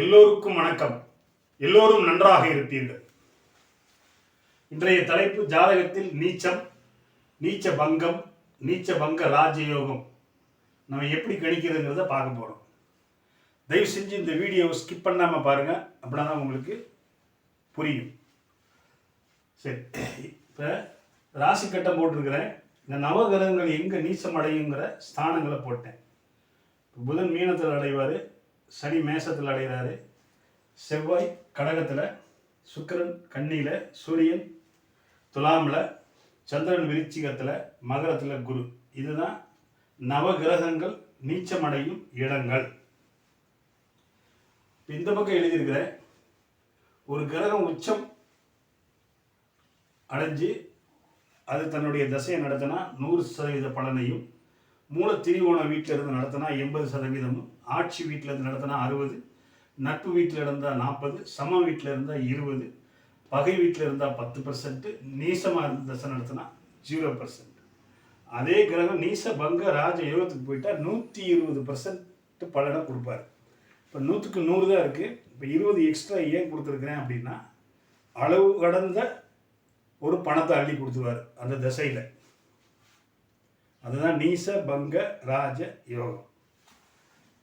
எல்லோருக்கும் வணக்கம். எல்லோரும் நன்றாக இருப்பீர்கள். இன்றைய தலைப்பு ஜாதகத்தில் நீச்சம் நீச்ச பங்கம் நீச்ச பங்க ராஜயோகம். நம்ம எப்படி கணிக்கிறதுங்கிறத பார்க்க போகிறோம் தயவு செஞ்சு இந்த வீடியோவை ஸ்கிப் பண்ணாமல் பாருங்கள் அப்படின்னா தான் உங்களுக்கு புரியும். சரி. இப்போ ராசி கட்டம் போட்டிருக்கிறேன். இந்த நவகிரகங்கள் எங்கே நீச்சம் அடையுங்கிற ஸ்தானங்களை போட்டேன். புதன் மீனத்தில் அடைவார் சனி மேசத்தில் அடைகிறாரு செவ்வாய் கடகத்தில் சுக்கிரன் கன்னியில் சூரியன் துலாமில் சந்திரன் விருச்சிகத்தில் மகரத்தில் குரு. இதுதான் நவகிரகங்கள் நீச்சமடையும் இடங்கள். இப்போ இந்த பக்கம் எழுதியிருக்கிறேன். ஒரு கிரகம் உச்சம் அடைஞ்சு அது தன்னுடைய தசையை நடத்தினா நூறு சதவீத பலனையும் மூல திரிகோண வீட்டில் இருந்து நடத்தினா எண்பது சதவீதமும் ஆட்சி வீட்டில் இருந்து நடத்தினா அறுபது நட்பு வீட்டில் இருந்தால் நாற்பது சம வீட்டில் இருந்தால் இருபது பகை வீட்டில் இருந்தால் பத்து பர்சன்ட்டு நீசமாக இருந்த தசை நடத்தினா ஜீரோ பர்சன்ட் அதே கிரகம் நீச பங்க ராஜ யோகத்துக்கு போயிட்டால் நூற்றி இருபது பர்சன்ட் பலனை கொடுப்பாரு. இப்போ நூற்றுக்கு நூறு தான் இருக்குது இப்போ இருபது எக்ஸ்ட்ரா ஏன் கொடுத்துருக்குறேன் அப்படின்னா அளவு கடந்த ஒரு பணத்தை அள்ளி கொடுத்துருவார் அந்த திசையில். அதுதான் நீச பங்க ராஜ யோகம்.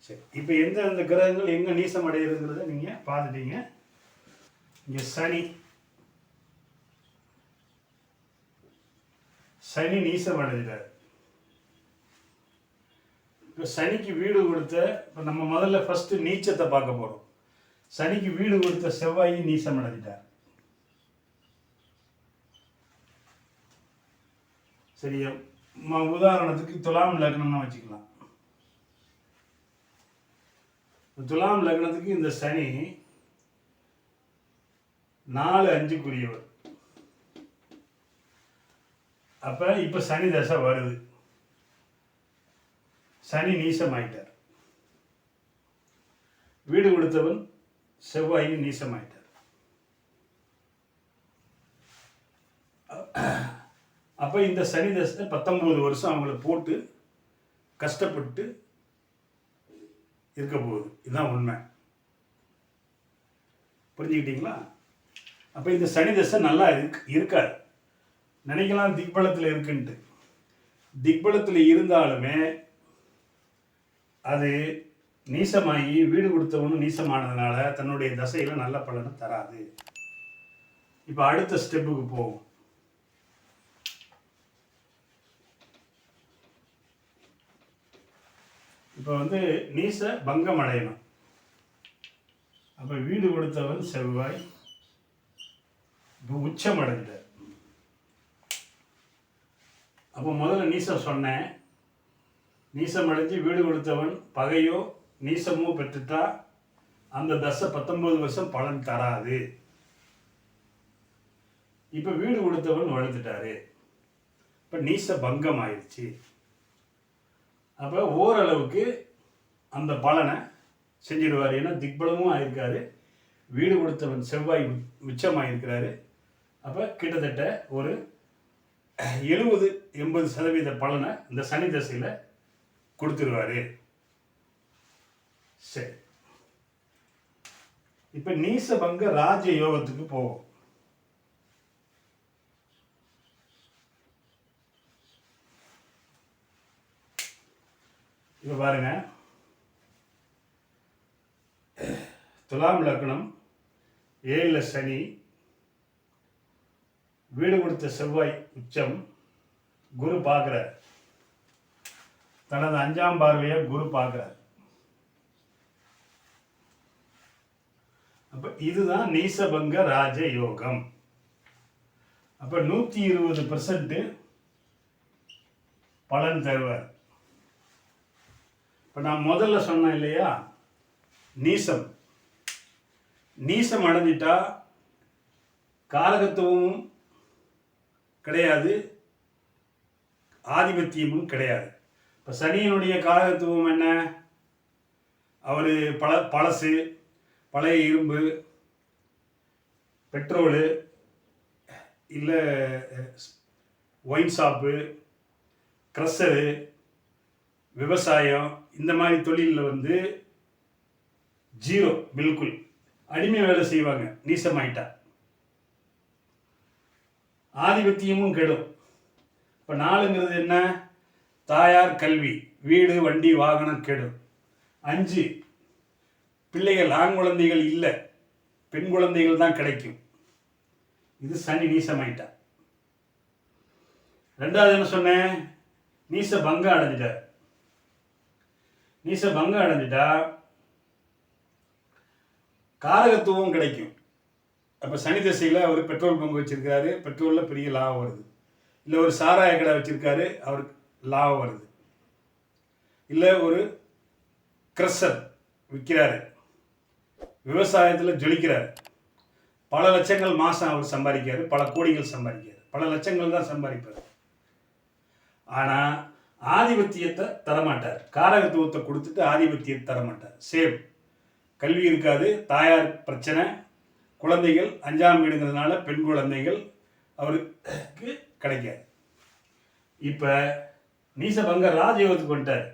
சரி இப்போ எந்த அந்த கிரகங்கள் எங்கே நீசம் அடைகிறதுங்கிறத நீங்கள் பார்த்துட்டீங்க. இங்கே சனி. சனி நீசம் அடைஞ்சிட்டார் இப்போ சனிக்கு வீடு கொடுத்த இப்போ நம்ம முதல்ல ஃபஸ்ட்டு நீச்சத்தை பார்க்க போகிறோம் சனிக்கு வீடு கொடுத்த செவ்வாயும் நீசம் அடைஞ்சிட்டார். சரியா உதாரணத்துக்கு துலாம் லக்னம்னு வச்சுக்கலாம். துலாம் லக்னத்துக்கு இந்த சனி நாலு அஞ்சுக்குரியவர். அப்ப இப்ப சனி தசை வருது. சனி நீசமாயிட்டார். வீடு கொடுத்தவன் செவ்வாயும் நீசமாயிட்டார். அப்போ இந்த சனி தசை பத்தொம்போது வருஷம் அவங்கள போட்டு கஷ்டப்பட்டு இருக்க போகுது. இதுதான் உண்மை. புரிஞ்சுக்கிட்டீங்களா? அப்போ இந்த சனி தசை நல்லா இருக்கு இருக்காது. நினைக்கலாம் திக்பலத்தில் இருக்குன்ட்டு. திக்பலத்தில் இருந்தாலுமே அது நீசமாகி வீடு கொடுத்தவனும் நீசமானதுனால தன்னுடைய தசையில் நல்ல பலனை தராது. இப்போ அடுத்த ஸ்டெப்புக்கு போவோம். இப்போ வந்து நீச பங்கம் அடையணும் அப்போ வீடு கொடுத்தவன் செவ்வாய். இப்போ உச்சம் அடைஞ்சிட்டார் அப்போ முதல்ல நீச சொன்னேன். நீசம் அடைஞ்சு வீடு கொடுத்தவன் பகையோ நீசமோ பெற்றுட்டா அந்த தசை பத்தொன்பது வருஷம் பலன் தராது. இப்போ வீடு கொடுத்தவன் வளர்த்துட்டாரு இப்போ நீச பங்கம் ஆயிடுச்சு அப்போ ஓரளவுக்கு அந்த பலனை செஞ்சிடுவார். ஏன்னா திக்பலமும் ஆயிருக்காரு. வீடு கொடுத்தவன் செவ்வாய் உச்சமாயிருக்கிறாரு. அப்போ கிட்டத்தட்ட ஒரு எழுபது எண்பது சதவீத பலனை இந்த சனி தசையில் கொடுத்துருவாரு. சரி. இப்போ நீசபங்க ராஜ யோகத்துக்கு போவோம். இப்போ பாருங்க. துலாம் லக்னம் ஏழில் சனி வீடு கொடுத்த செவ்வாய் உச்சம் குரு பார்க்குறார். தனது அஞ்சாம் பார்வையை குரு பார்க்குறார். அப்போ இதுதான் நீசபங்க ராஜ யோகம் அப்போ நூற்றி இருபது பர்சன்ட்டு பலன் தருவார். இப்போ நான் முதல்ல சொன்னேன் இல்லையா? நீசம். நீசம் அடைஞ்சிட்டா காலகத்துவமும் கிடையாது ஆதிபத்தியமும் கிடையாது. இப்போ சனியினுடைய காலகத்துவம் என்ன? அவர் பழ பழசு பழைய இரும்பு பெட்ரோலு இல்லை ஒயின் ஷாப்பு க்ரஷரு விவசாயம் இந்த மாதிரி தொழிலில் வந்து ஜீரோ பில்குல். அடிமை வேலை செய்வாங்க நீசமாயிட்டா. ஆதிபத்தியமும் கெடும். இப்போ நாலுங்கிறது என்ன? தாயார் கல்வி. வீடு வண்டி வாகனம் கெடும். அஞ்சு பிள்ளைகள் ஆண் குழந்தைகள் இல்லை. பெண் குழந்தைகள் தான் கிடைக்கும். இது சனி நீசமாயிட்டா. ரெண்டாவது என்ன சொன்னேன்? நீச பங்கம் அடைஞ்சிட்டார். நீசபங்கம் அடைஞ்சிட்டா காரகத்துவம் கிடைக்கும். அப்போ சனி திசையில் அவர் பெட்ரோல் பங்கு வச்சுருக்காரு பெட்ரோலில் பெரிய லாபம் வருது. இல்லை ஒரு சாராய கடை வச்சுருக்காரு அவருக்கு லாபம் வருது. இல்லை ஒரு க்ரஷர் விற்கிறாரு விவசாயத்தில் ஜொலிக்கிறார். பல லட்சங்கள் மாதம் அவர் சம்பாதிக்கிறார் பல கோடிகள் சம்பாதிக்கிறார். பல லட்சங்கள் தான் சம்பாதிப்பார். ஆனால் ஆதிபத்தியத்தை தரமாட்டார். காரகத்துவத்தை கொடுத்துட்டு ஆதிபத்தியத்தை தரமாட்டார். சேம். கல்வி இருக்காது. தாயார் பிரச்சனை. குழந்தைகள் அஞ்சாம் வீடுங்கிறதுனால பெண் குழந்தைகள் அவருக்கு கிடைக்காது. இப்போ நீசபங்க ராஜயோகத்துக்கு வந்துட்டார்.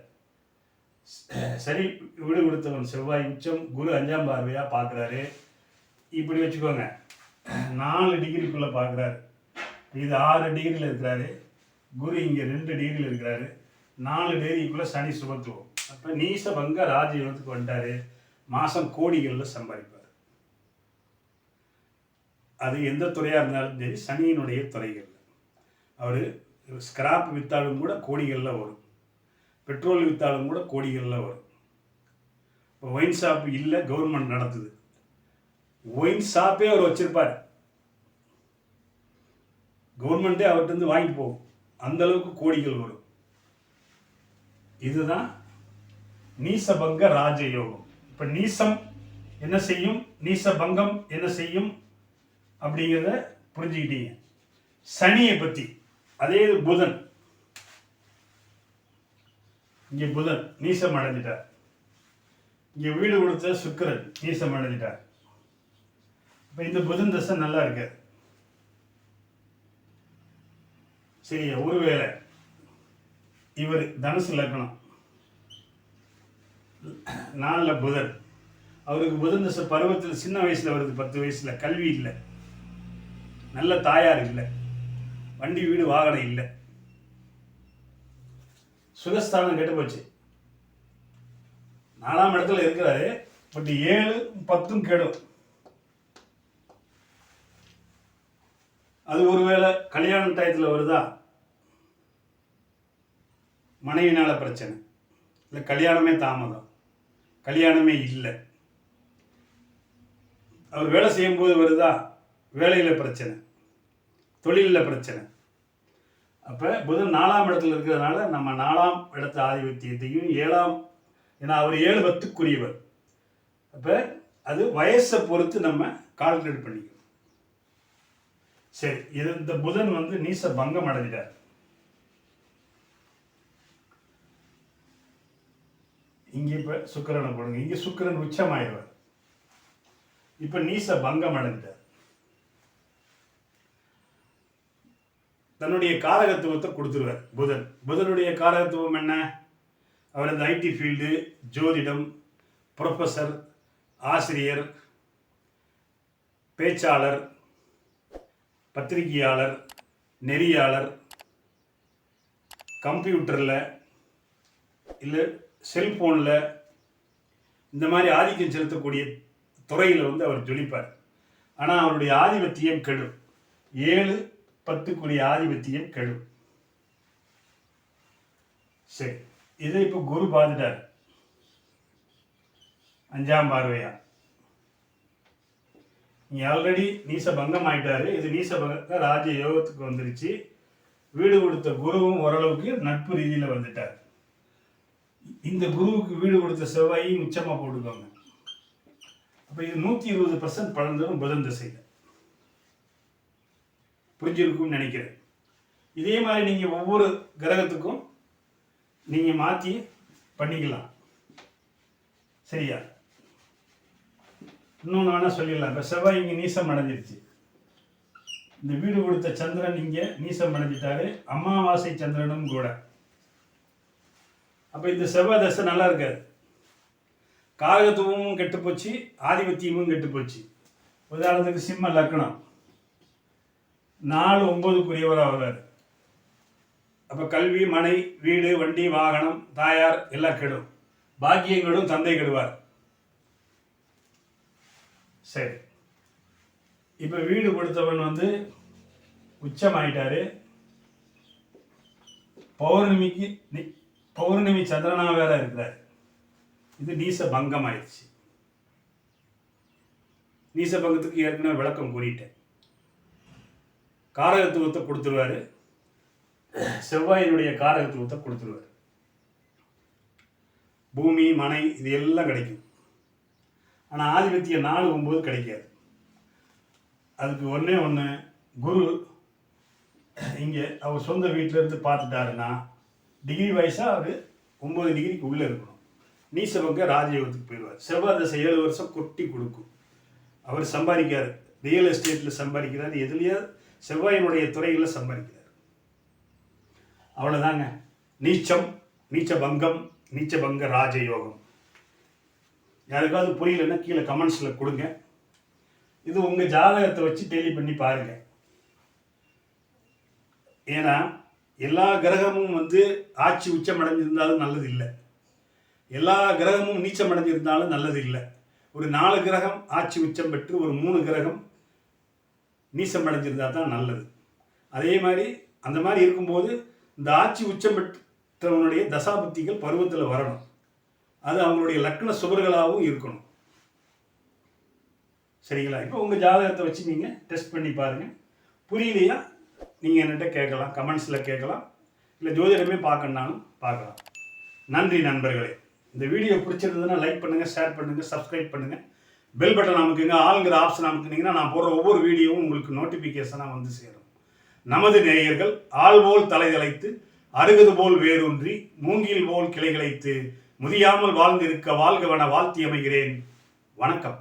சரி வீடு கொடுத்தவன் செவ்வாய் உச்சம் குரு அஞ்சாம் பார்வையாக பார்க்குறாரு இப்படி வச்சுக்கோங்க. நாலு டிகிரிக்குள்ளே பார்க்குறாரு இது ஆறு டிகிரியில் இருக்கிறாரு. குரு இங்கே ரெண்டு டிகிரியில் இருக்கிறாரு. நாலு டிகிரிக்குள்ளே சனி சுபத்துவம். அப்போ நீசபங்க ராஜயோகத்துக்கு வந்துட்டார். மாதம் கோடிகளில் சம்பாதிப்பார். அது எந்த துறையாக இருந்தாலும் சரி சனியினுடைய துறைகள் அவர் ஸ்கிராப் விற்றாலும் கூட கோடிகளில் வரும். பெட்ரோல் விற்றாலும் கூட கோடிகளில் வரும். இப்போ ஒயின் ஷாப் இல்லை கவர்மெண்ட் நடத்துது. ஒயின் ஷாப்பே அவர் வச்சிருப்பார். கவர்மெண்ட்டே அவர்கிட்ட வாங்கிட்டு போகும். அந்த அளவுக்கு கோடிகள் வரும். இதுதான் நீசபங்க ராஜயோகம். இப்போ நீசம் என்ன செய்யும்? நீசபங்கம் என்ன செய்யும்? அப்படிங்கிறத புரிஞ்சுக்கிட்டீங்க. சனியை பற்றி அதே இது புதன். இங்கே புதன் நீசம் அடைஞ்சிட்டார். இங்கே வீடு கொடுத்த சுக்கிரன் நீசம் அடைஞ்சிட்டார். இப்போ இந்த புதன் தசை நல்லா இருக்காது சரியா ஒருவேளை இவர் தனுசு லக்னம். நாளில் புதன். அவருக்கு புதன் தசை பருவத்தில் சின்ன வயசில் வருது பத்து வயசில். கல்வி இல்லை. நல்ல தாயார் இல்லை. வண்டி வீடு வாகனம் இல்லை. சுகஸ்தானம் கெட்டு போச்சு. நாலாம் இடத்துல இருக்கிறாரு. பட் ஏழு பத்தும் கெடும். அது ஒருவேளை கல்யாண டயத்தில் வருதா? மனைவினால் பிரச்சனை. இல்லை கல்யாணமே தாமதம். கல்யாணமே இல்லை. அவர் வேலை செய்யும்போது வருதா? வேலையில் பிரச்சனை. தொழிலில் பிரச்சனை. அப்போ புதன் நாலாம் இடத்துல இருக்கிறதுனால நம்ம நாலாம் இடத்து ஆதிபத்தியத்தையும் ஏழாம் ஏன்னா அவர் ஏழு பத்துக்குரியவர். அப்போ அது வயசை பொறுத்து நம்ம கால்குலேட் பண்ணிக்கணும். சரி இது இந்த புதன் வந்து நீச பங்கம் அடைஞ்சிட்டார். இங்கே இப்போ சுக்கிரனை போடுங்க. இங்கே சுக்கிரன் உச்சமாயிடுவார். இப்போ நீச பங்கம் அடைந்தார் தன்னுடைய காரகத்துவத்தை கொடுத்துருவார் புதன். புதனுடைய காரகத்துவம் என்ன? அவர் அந்த ஐடி ஃபீல்டு ஜோதிடம் ப்ரொஃபஸர் ஆசிரியர் பேச்சாளர் பத்திரிகையாளர் நெறியாளர் கம்ப்யூட்டரில் இல்லை செல்ஃபோனில் இந்த மாதிரி ஆதிக்கம் செலுத்தக்கூடிய துறையில் வந்து அவர் ஜொலிப்பார். ஆனால் அவருடைய ஆதிபத்தியம் கெடும் ஏழு பத்துக்குரிய ஆதிபத்தியம் கெடும் சரி இதை இப்போ குரு பார்த்துட்டார். அஞ்சாம் பார்வையா? நீ ஆல்ரெடி நீச பங்கம் ஆயிட்டாரு. இது நீச பங்க ராஜ யோகத்துக்கு வந்துருச்சு. வீடு கொடுத்த குருவும் ஓரளவுக்கு நட்பு ரீதியில் வந்துட்டார். இந்த குருவுக்கு வீடு கொடுத்த செவ்வாயையும் உச்சமாக போட்டுக்கோங்க. அப்போ இது நூற்றி இருபது பர்சன்ட் பலன் தரும் புதன் திசையில். புரிஞ்சிருக்கும்னு நினைக்கிறேன். இதே மாதிரி நீங்கள் ஒவ்வொரு கிரகத்துக்கும் நீங்கள் மாற்றி பண்ணிக்கலாம். சரியா? இன்னொன்று வேணால் சொல்லிடலாம். இப்போ செவ்வாய் இங்கே நீசம் அடைஞ்சிருச்சு. இந்த வீடு கொடுத்த சந்திரன் இங்கே நீசம் அடைஞ்சிட்டாரு. அமாவாசை சந்திரனும் கூட. அப்போ இந்த செவ்வாய் தசை நல்லா இருக்காது. காரகத்துவமும் கெட்டுப்போச்சு ஆதிபத்தியமும் கெட்டுப்போச்சு. உதாரணத்துக்கு சிம்ம லக்னம். நாலு ஒம்பதுக்குரியவராக வர்றார். அப்போ கல்வி மனை வீடு வண்டி வாகனம் தாயார் எல்லாம் கெடும். பாக்கியங்களும் தந்தை கெடுவார். சரி. இப்போ வீடு கொடுத்தவன் வந்து உச்சமாயிட்டாரு. பௌர்ணமிக்கு பௌர்ணமி சந்திரனா வேற இருக்கிறார். இது நீச பங்கம் ஆயிடுச்சு நீச பங்கத்துக்கு ஏற்கனவே விளக்கம் கூறிட்டேன். காரகத்துவத்தை கொடுத்துருவாரு. செவ்வாயினுடைய காரகத்துவத்தை கொடுத்துருவாரு. பூமி மனை இது எல்லாம் கிடைக்கும். ஆனால் ஆதிபத்திய நாலு ஒம்பது கிடைக்காது. அதுக்கு ஒன்றே ஒன்று குரு இங்கே அவர் சொந்த வீட்டிலேருந்து பார்த்துட்டாருன்னா டிகிரி வைஸாக அவர் ஒம்பது டிகிரிக்கு உள்ளே இருக்கணும். நீசபங்க ராஜயோகத்துக்கு போயிடுவார். செவ்வாய் தசை ஏழு வருஷம் கொட்டி கொடுக்கும். அவர் சம்பாதிக்கார். ரியல் எஸ்டேட்டில் சம்பாதிக்கிறார். எதுலேயோ செவ்வாயினுடைய துறைகளில் சம்பாதிக்கிறார். அவ்வளோதாங்க நீச்சம் நீச்ச பங்கம் நீச்ச பங்க ராஜயோகம். யாருக்காவது புரியலன்னா கீழே கமெண்ட்ஸில் கொடுங்க. இது உங்கள் ஜாதகத்தை வச்சு டெய்லி பண்ணி பாருங்கள் ஏன்னா எல்லா கிரகமும் வந்து ஆட்சி உச்சம் அடைஞ்சிருந்தாலும் நல்லது இல்லை எல்லா கிரகமும் நீச்சம் அடைஞ்சிருந்தாலும் நல்லது இல்லை ஒரு நாலு கிரகம் ஆட்சி உச்சம் பெற்று ஒரு மூணு கிரகம் நீசம் அடைஞ்சிருந்தால் தான் நல்லது. அதே மாதிரி அந்த மாதிரி இருக்கும்போது இந்த ஆட்சி உச்சம் பெற்றவனுடைய தசாபுத்திகள் பருவத்தில் வரணும். அது அவங்களுடைய லக்ன சுவர்களாகவும் இருக்கணும். சரிங்களா? இப்போ உங்கள் ஜாதகத்தை வச்சு நீங்கள் டெஸ்ட் பண்ணி பாருங்கள் புரியலையா? நீங்கள் என்கிட்ட கேட்கலாம் கமெண்ட்ஸில் கேட்கலாம். இல்லை ஜோதிடமே பார்க்கணுன்னாலும் பார்க்கலாம். நன்றி நண்பர்களே. இந்த வீடியோ பிடிச்சிருந்ததுன்னா லைக் பண்ணுங்கள் ஷேர் பண்ணுங்கள் சப்ஸ்கிரைப் பண்ணுங்கள் பெல் பட்டன் அமுக்குங்க ஆளுங்கிற ஆப்ஷன் அமுக்குனீங்கன்னா நான் போடுற ஒவ்வொரு வீடியோவும் உங்களுக்கு நோட்டிஃபிகேஷனாக வந்து சேரும். நமது நேயர்கள் ஆள் போல் தலைதலைத்து அருகது போல் வேரூன்றி மூங்கில் போல் கிளைகளைத்து முதியாமல் வாழ்ந்திருக்க வாழ்கவன வாழ்த்தி அமைகிறேன். வணக்கம்.